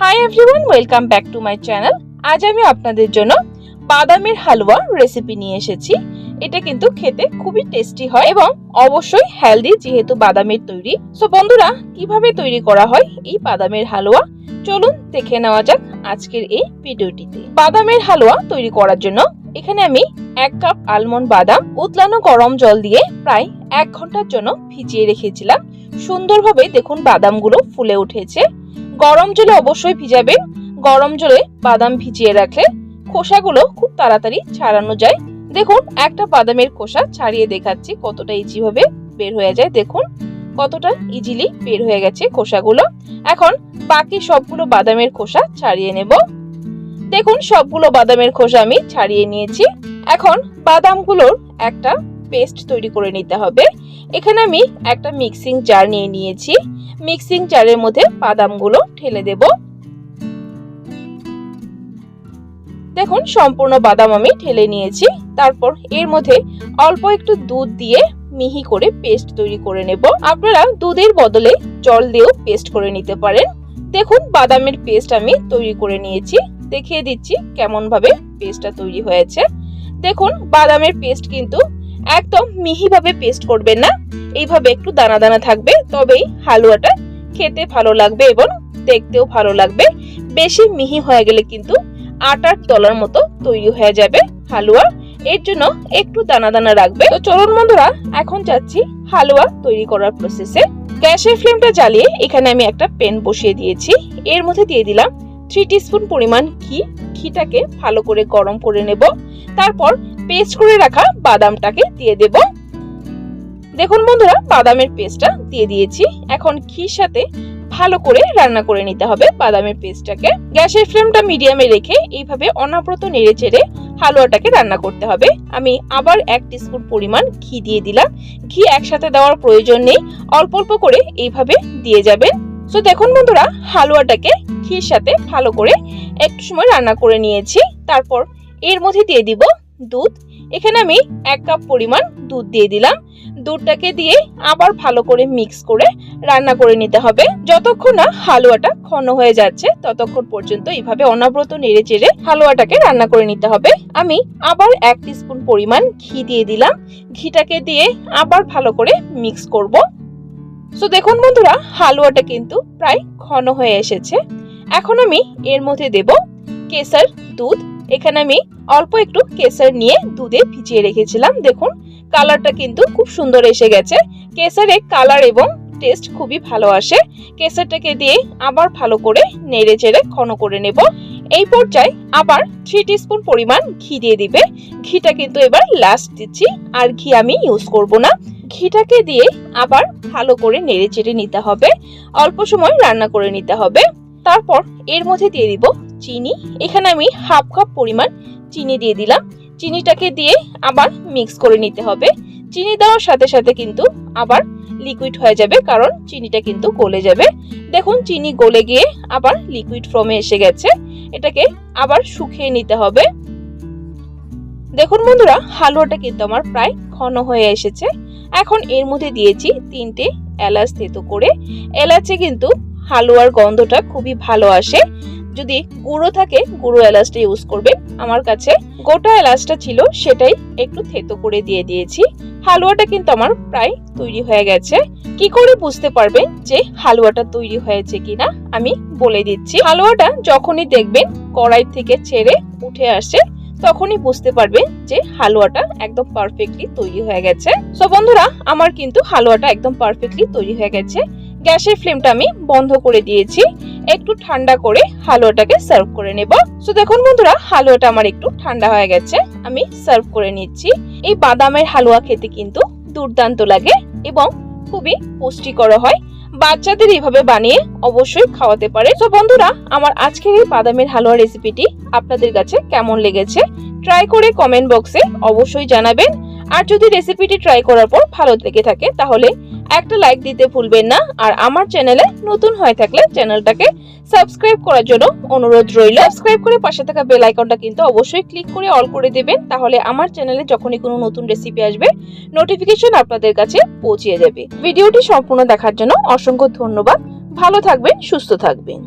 Hi everyone welcome back to my channel আজ আমি আপনাদের জন্য বাদামের হালুয়া রেসিপি নিয়ে এসেছি। এটা কিন্তু খেতে খুবই টেস্টি হয় এবং অবশ্যই হেলদি যেহেতু বাদামের তৈরি। সো বন্ধুরা, কীভাবে তৈরি করা হয় এই বাদামের হালুয়া? চলুন দেখে নেওয়া যাক আজকের এই ভিডিওটিতে। বাদামের হালুয়া তৈরি করার জন্য এখানে আমি এক কাপ আলমন্ড বাদাম উতলানো গরম জল দিয়ে প্রায় এক ঘণ্টার জন্য ভিজিয়ে রেখেছিলাম। সুন্দরভাবে দেখুন বাদামগুলো ফুলে উঠেছে। গরম জলে অবশ্যই ভিজাবেন। গরম জলে বাদাম ভিজিয়ে রাখলে খোসাগুলো খুব তাড়াতাড়ি ছাড়ানো যায়। দেখুন, একটা বাদামের খোসা ছাড়িয়ে দেখাচ্ছি কতটা ইজি ভাবে বের হয়ে যায়। দেখুন, কতটা ইজিলি বের হয়ে গেছে খোসাগুলো। এখন বাকি সবগুলো বাদামের খোসা ছাড়িয়ে নেব। দেখুন, সবগুলো বাদামের খোসা আমি ছাড়িয়ে নিয়েছি। এখন বাদামগুলোর একটা পেস্ট তৈরি করে নিতে হবে। এখানে আমি একটা মিক্সিং জার নিয়ে নিয়েছি। মিক্সিং জারের মধ্যে বাদামগুলো ঠেলে দেব। দেখুন, সম্পূর্ণ বাদাম আমি ঠেলে নিয়েছি। তারপর এর মধ্যে অল্প একটু দুধ দিয়ে মিহি করে পেস্ট তৈরি করে নেব। আপনারা দুধের বদলে জল দিয়েও পেস্ট করে নিতে পারেন। দেখুন, বাদামের পেস্ট আমি তৈরি করে নিয়েছি। দেখিয়ে দিচ্ছি কেমন ভাবে পেস্টটা তৈরি হয়েছে। দেখুন, বাদামের পেস্ট কিন্তু একদম মিহিভাবে পেস্ট করবেন না। এইভাবে একটু দানা দানা থাকবে, তবেই হালুয়াটা খেতে ভালো লাগবে এবং দেখতেও ভালো লাগবে। বেশি মিহি হয়ে গেলে কিন্তু আটার তলার মতো তৈরি হয়ে যাবে হালুয়া। এর জন্য একটু দানা দানা রাখবে। তো চলুন বন্ধুরা, এখন যাচ্ছি হালুয়া তৈরি করার প্রসেসে গ্যাসের ফ্লেমটা জ্বালিয়ে এখানে আমি একটা প্যান বসিয়ে দিয়েছি। এর মধ্যে দিয়ে দিলাম থ্রি স্পুন পরিমাণ ঘি। ঘিটাকে ভালো করে গরম করে নেব। তারপর পেস্ট করে রাখা বাদামটাকে দিয়ে দেব। দেখুন বন্ধুরা, বাদামের পেস্টটা দিয়ে দিয়েছি। এখন ঘির সাথে ভালো করে রান্না করে নিতে হবে বাদামের পেস্টটাকে গ্যাসের ফ্লেমটা মিডিয়ামে রেখে এইভাবে অনাব্রত নেড়ে চেড়ে হালুয়াটাকে রান্না করতে হবে। আমি আবার এক টিস্পুন পরিমাণ ঘি দিয়ে দিলাম। ঘি একসাথে দেওয়ার প্রয়োজন নেই, অল্প অল্প করে এইভাবে দিয়ে যাবেন। সো দেখুন বন্ধুরা, হালুয়াটাকে ঘির সাথে ভালো করে একটু সময় রান্না করে নিয়েছি। তারপর এর মধ্যে দিয়ে দিব দুধ। এখানে আমি এক কাপ পরিমাণ দুধ দিয়ে দিলাম। দুধটাকে দিয়ে আবার ভালো করে মিক্স করে রান্না করে নিতে হবে। যতক্ষণ না হালুয়াটা ঘন হয়ে যাচ্ছে, ততক্ষণ পর্যন্ত এইভাবে অনাব্রত নেড়ে চেড়ে হালুয়াটাকে রান্না করে নিতে হবে। আমি আবার এক স্পুন পরিমাণ ঘি দিয়ে দিলাম। ঘিটাকে দিয়ে আবার ভালো করে মিক্স করব। সো দেখুন বন্ধুরা, হালুয়াটা কিন্তু প্রায় ঘন হয়ে এসেছে। এখন আমি এর মধ্যে দেব কেসার দুধ। এখানে আমি অল্প একটু কেসার নিয়ে দুধে ভিজিয়ে রেখেছিলাম। দেখুন, কালারটা কিন্তু খুব সুন্দর এসে গেছে। কেসারে কালার এবং টেস্ট খুবই ভালো আসে। কেসারটাকে দিয়ে আবার ভালো করে নেড়ে চেড়ে ঘন করে নেব। এই পর্যায়ে আবার থ্রি স্পুন পরিমাণ ঘি দিয়ে দিবে। ঘিটা কিন্তু এবার লাস্ট দিচ্ছি, আর ঘি আমি ইউজ করব না। ঘিটাকে দিয়ে আবার ভালো করে নেড়ে চেড়ে নিতে হবে। অল্প সময় রান্না করে নিতে হবে। তারপর এর মধ্যে দিয়ে দিব চিনি। এখানে আমি হাফ কাপ পরিমাণ চিনি দিয়ে দিলাম। চিনিটাকে দিয়ে আবার মিক্স করে নিতে হবে। চিনি দেওয়ার সাথে সাথে কিন্তু আবার লিকুইড হয়ে যাবে, কারণ চিনিটা কিন্তু গলে যাবে। দেখুন, চিনি গলে গিয়ে আবার লিকুইড ফর্মে এসে গেছে। এটাকে আবার শুকিয়ে নিতে হবে। দেখুন বন্ধুরা, হালুয়াটা কিন্তু আমার প্রায় ঘন হয়ে এসেছে। এখন এর মধ্যে দিয়েছি তিনটে এলাচ থেতো করে। এলাচে কিন্তু হালুয়ার গন্ধটা খুবই ভালো আসে। যদি গুঁড়ো থাকে, গুঁড়ো এলাচটা ইউজ করবেন আমার কাছে গোটা এলাচটা ছিল, সেটাই একটু থেতো করে দিয়ে দিয়েছি। হালুয়াটা কিন্তু আমার প্রায় তৈরি হয়ে গেছে। কি করে বুঝতে পারবেন যে হালুয়াটা তৈরি হয়েছে কিনা? আমি বলে দিচ্ছি। হালুয়াটা যখনই দেখবেন কড়াই থেকে ছেড়ে উঠে আসে তখনই বুঝতে পারবেন যে হালুয়াটা একদম পারফেক্টলি তৈরি হয়ে গেছে। সো বন্ধুরা, আমার কিন্তু হালুয়াটা একদম পারফেক্টলি তৈরি হয়ে গেছে। গ্যাসের ফ্লেমটা আমি বন্ধ করে দিয়েছি। একটু ঠান্ডা করে হালুয়াটাকে সার্ভ করে নেব। সো দেখুন বন্ধুরা, হালুয়াটা আমার একটু ঠান্ডা হয়ে গেছে। আমি সার্ভ করে নিচ্ছি। এই বাদামের হালুয়া খেতে কিন্তু দুর্দান্ত লাগে এবং খুবই পুষ্টিকর হয়। বাচ্চাদের এইভাবে বানিয়ে অবশ্যই খাওয়াতে পারে তো বন্ধুরা, আমার আজকের এই বাদামের হালুয়া রেসিপিটি আপনাদের কাছে কেমন লেগেছে? ট্রাই করে কমেন্ট বক্সে অবশ্যই জানাবেন। আর যদি রেসিপিটি ট্রাই করার পর ভালো লেগে থাকে, তাহলে একটা লাইক দিতে ভুলবেন না। আর আমার চ্যানেলে নতুন হয়ে থাকলে চ্যানেলটাকে সাবস্ক্রাইব করার জন্য অনুরোধ রইল। সাবস্ক্রাইব করে পাশে থাকা বেল আইকনটা কিন্তু অবশ্যই ক্লিক করে অল করে দেবেন। তাহলে আমার চ্যানেলে যখনই কোনো নতুন রেসিপি আসবে নোটিফিকেশন আপনাদের কাছে পৌঁছে যাবে ভিডিওটি সম্পূর্ণ দেখার জন্য অসংখ্য ধন্যবাদ। ভালো থাকবেন, সুস্থ থাকবেন।